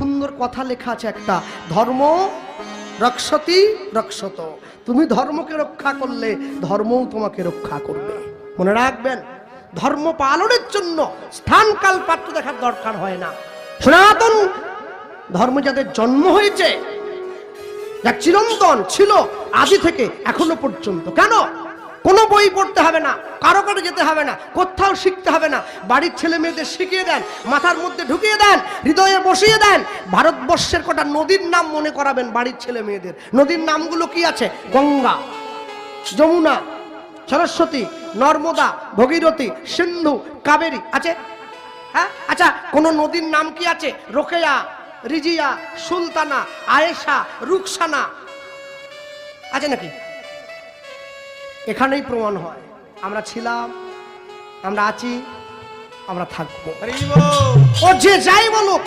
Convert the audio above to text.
সুন্দর কথা লেখা আছে একটা, ধর্ম রক্ষতি রক্ষত। তুমি ধর্মকে রক্ষা করলে ধর্মও তোমাকে রক্ষা করবে। মনে রাখবেন, ধর্ম পালনের জন্য স্থান কাল পাত্র দেখার দরকার হয় না। সনাতন ধর্ম যাদের জন্ম হয়েছে চিরন্তন ছিল, আদি থেকে এখনও পর্যন্ত। কোনো? বই পড়তে হবে না, কারও কারও যেতে হবে না, কোথাও শিখতে হবে না। বাড়ির ছেলে মেয়েদের শিখিয়ে দেন, মাথার মধ্যে ঢুকিয়ে দেন, হৃদয়ে বসিয়ে দেন। ভারতবর্ষের কটা নদীর নাম মনে করাবেন বাড়ির ছেলে মেয়েদের। নদীর নামগুলো কি আছে? গঙ্গা, যমুনা, সরস্বতী, নর্মদা, ভগীরথী, সিন্ধু, কাবেরী আছে? হ্যাঁ? আচ্ছা কোন নদীর নাম কি আছে? রোকেয়া, রিজিয়া, সুলতানা, আয়েশা, রুকসানা আছে নাকি? এখানেই প্রমাণ হয়। আমরা ছিলাম আমরা আছি আমরা থাকব। ও যে যাই বলুক